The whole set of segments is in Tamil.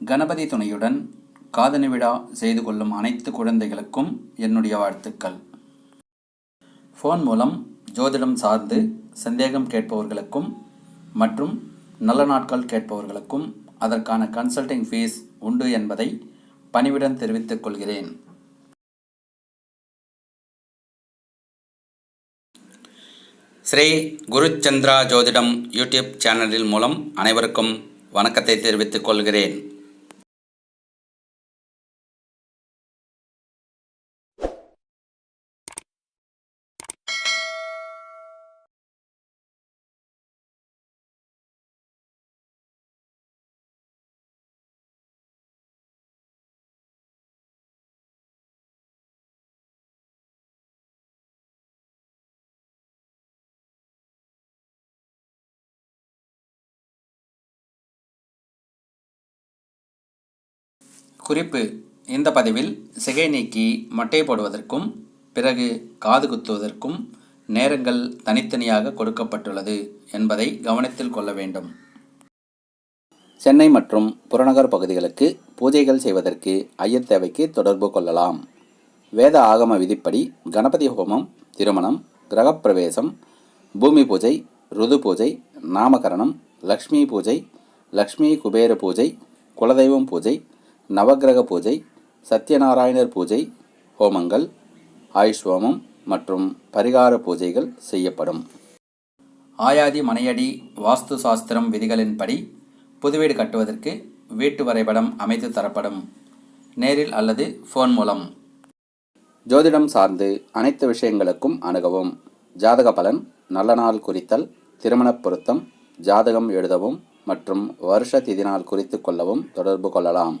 கணபதி துணையுடன் காதணி விழா செய்து கொள்ளும் அனைத்து குழந்தைகளுக்கும் என்னுடைய வாழ்த்துக்கள். ஃபோன் மூலம் ஜோதிடம் சார்ந்து சந்தேகம் கேட்பவர்களுக்கும் மற்றும் நல்ல நாட்கள் கேட்பவர்களுக்கும் அதற்கான கன்சல்டிங் ஃபீஸ் உண்டு என்பதை பணிவுடன் தெரிவித்துக் கொள்கிறேன். ஸ்ரீ குருச்சந்திரா ஜோதிடம் யூடியூப் சேனலில் மூலம் அனைவருக்கும் வணக்கத்தை தெரிவித்துக் கொள்கிறேன். குறிப்பு. இந்த பதிவில் சிகை நீக்கி மட்டை போடுவதற்கும் பிறகு காது குத்துவதற்கும் நேரங்கள் தனித்தனியாக கொடுக்கப்பட்டுள்ளது என்பதை கவனத்தில் கொள்ள வேண்டும். சென்னை மற்றும் புறநகர் பகுதிகளுக்கு பூஜைகள் செய்வதற்கு ஐயர் தேவைக்கு தொடர்பு கொள்ளலாம். வேத ஆகம விதிப்படி கணபதி ஹோமம் திருமணம் கிரகப்பிரவேசம் பூமி பூஜை ருது பூஜை நாமகரணம் லக்ஷ்மி பூஜை லக்ஷ்மி குபேர பூஜை குலதெய்வம் பூஜை நவக்கிரக பூஜை சத்யநாராயணர் பூஜை ஹோமங்கள் ஆயுஷ் ஹோமம் மற்றும் பரிகார பூஜைகள் செய்யப்படும். ஆயாதி மனையடி வாஸ்து சாஸ்திரம் விதிகளின்படி புதுவீடு கட்டுவதற்கு வீட்டு வரைபடம் அமைத்து தரப்படும். நேரில் அல்லது ஃபோன் மூலம். ஜோதிடம் சார்ந்து அனைத்து விஷயங்களுக்கும் அணுகவும். ஜாதக பலன் நல்ல நாள் குறித்தல் திருமணப் பொருத்தம் ஜாதகம் எழுதவும் மற்றும் வருஷ திதி நாள் குறித்து கொள்ளவும் தொடர்பு கொள்ளலாம்.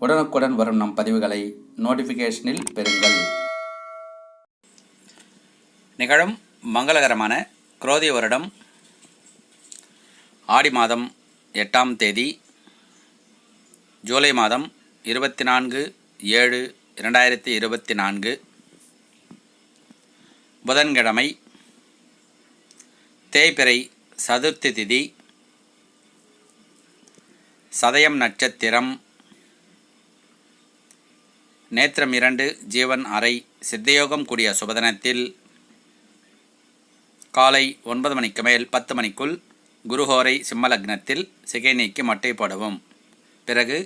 உடனுக்குடன் வரும் நம் பதிவுகளை நோட்டிஃபிகேஷனில் பெறுங்கள். நிகழும் மங்களகரமான குரோதி வருடம் ஆடி மாதம் எட்டாம் தேதி ஜூலை மாதம் இருபத்தி நான்கு ஏழு இரண்டாயிரத்தி இருபத்தி நான்கு புதன்கிழமை தேய்பிறை சதுர்த்தி திதி சதயம் நட்சத்திரம் நேத்திரம் இரண்டு ஜீவன் அறை சித்தயோகம் கூடிய சுபதனத்தில் காலை ஒன்பது மணிக்கு மேல் பத்து மணிக்குள் குருஹோரை சிம்மலக்னத்தில் சிகை நீக்கி மட்டை போடவும். பிறகு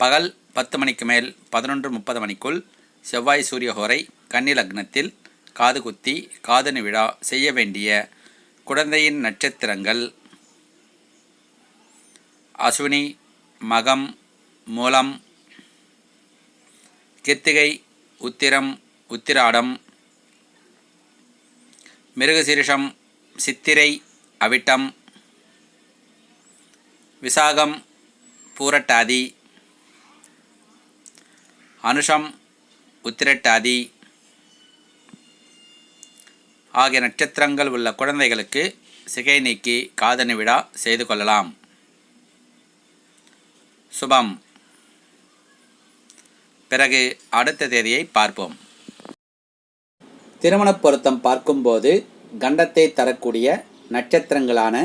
பகல் பத்து மணிக்கு மேல் பதினொன்று முப்பது மணிக்குள் செவ்வாய் சூரியஹோரை கன்னி லக்னத்தில் காது குத்தி காதணி விழா செய்ய வேண்டிய குழந்தையின் நட்சத்திரங்கள் அஸ்வினி மகம் மூலம் கித்திகை உத்திரம் உத்திராடம் மிருகசீரிஷம் சித்திரை அவிட்டம் விசாகம் பூரட்டாதி அனுஷம் உத்திரட்டாதி ஆகிய நட்சத்திரங்கள் உள்ள குழந்தைகளுக்கு சிகை நீக்கி காதணி விழா செய்து கொள்ளலாம். சுபம். பிறகு அடுத்த தேதியை பார்ப்போம். திருமணப் பொருத்தம் பார்க்கும்போது கண்டத்தை தரக்கூடிய நட்சத்திரங்களான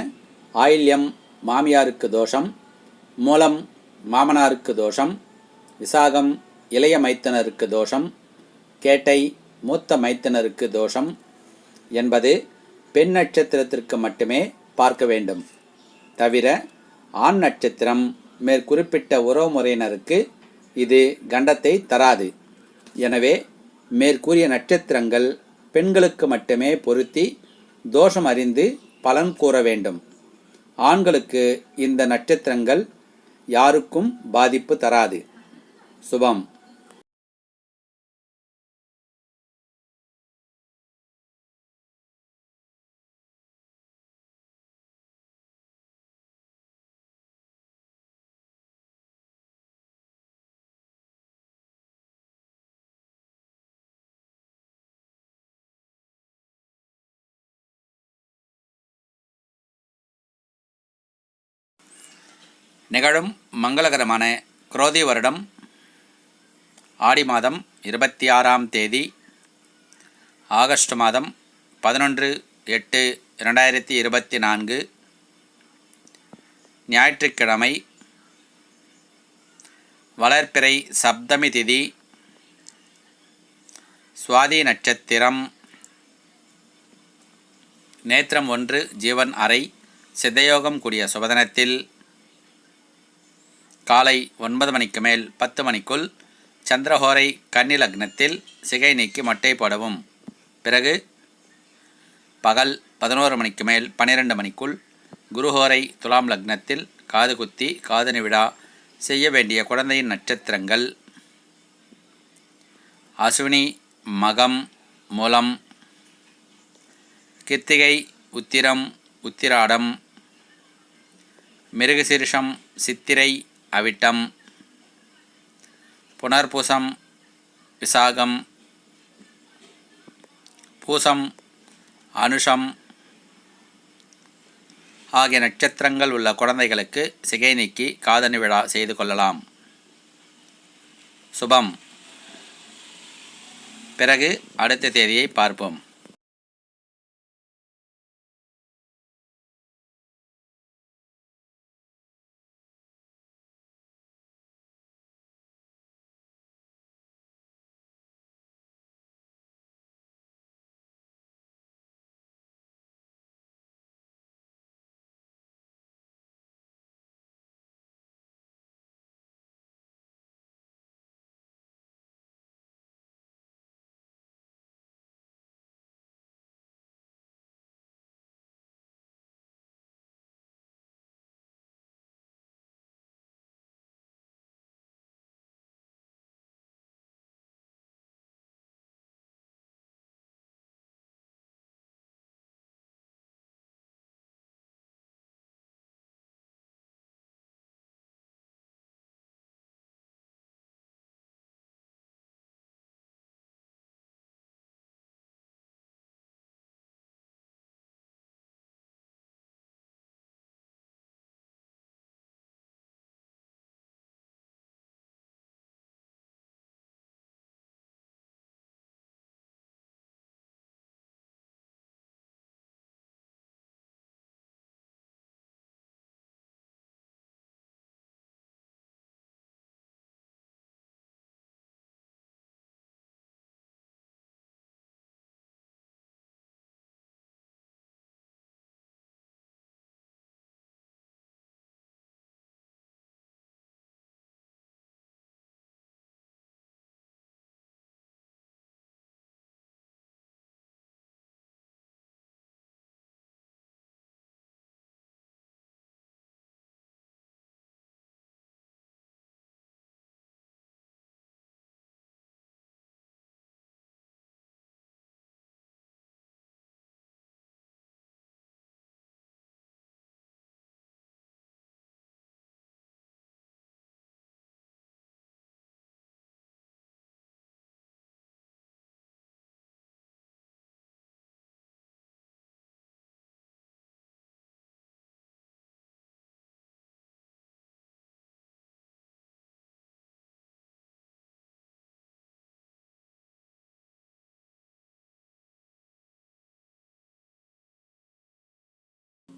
ஆயில்யம் மாமியாருக்கு தோஷம் மூலம் மாமனாருக்கு தோஷம் விசாகம் இளைய மைத்தனருக்கு தோஷம் கேட்டை மூத்த மைத்தனருக்கு தோஷம் என்பது பெண் நட்சத்திரத்திற்கு மட்டுமே பார்க்க வேண்டும். தவிர ஆண் நட்சத்திரம் மேற்குறிப்பிட்ட உறவுமுறையினருக்கு இது கண்டத்தை தராது. எனவே மேற்கூறிய நட்சத்திரங்கள் பெண்களுக்கு மட்டுமே பொருத்தி தோஷம் அறிந்து பலன் கூற வேண்டும். ஆண்களுக்கு இந்த நட்சத்திரங்கள் யாருக்கும் பாதிப்பு தராது. சுபம். நிகழும் மங்களகரமான குரோதி வருடம் ஆடி மாதம் இருபத்தி ஆறாம் தேதி ஆகஸ்ட் மாதம் பதினொன்று எட்டு இரண்டாயிரத்தி இருபத்தி நான்கு ஞாயிற்றுக்கிழமை வளர்ப்பிறை சப்தமி திதி சுவாதி நட்சத்திரம் நேத்திரம் ஒன்று ஜீவன் அறை சித்தயோகம் கூடிய சுபதனத்தில் காலை ஒன்பது மணிக்கு மேல் பத்து மணிக்குள் சந்திரஹோரை கன்னி லக்னத்தில் சிகை நீக்கி மட்டை போடவும். பிறகு பகல் பதினோரு மணிக்கு மேல் பன்னிரெண்டு மணிக்குள் குருஹோரை துலாம் லக்னத்தில் காது குத்தி காதணி விழா செய்ய வேண்டிய குழந்தையின் நட்சத்திரங்கள். அசுவினி மகம் மூலம் கித்திகை உத்திரம் உத்திராடம் மிருகசீர்ஷம் சித்திரை அவிட்டம் புனர்பூசம் விசாகம் பூசம் அனுஷம் ஆகிய நட்சத்திரங்கள் உள்ள குழந்தைகளுக்கு சிகை நீக்கி காதணி விழா செய்து கொள்ளலாம். சுபம். பிறகு அடுத்த தேதியை பார்ப்போம்.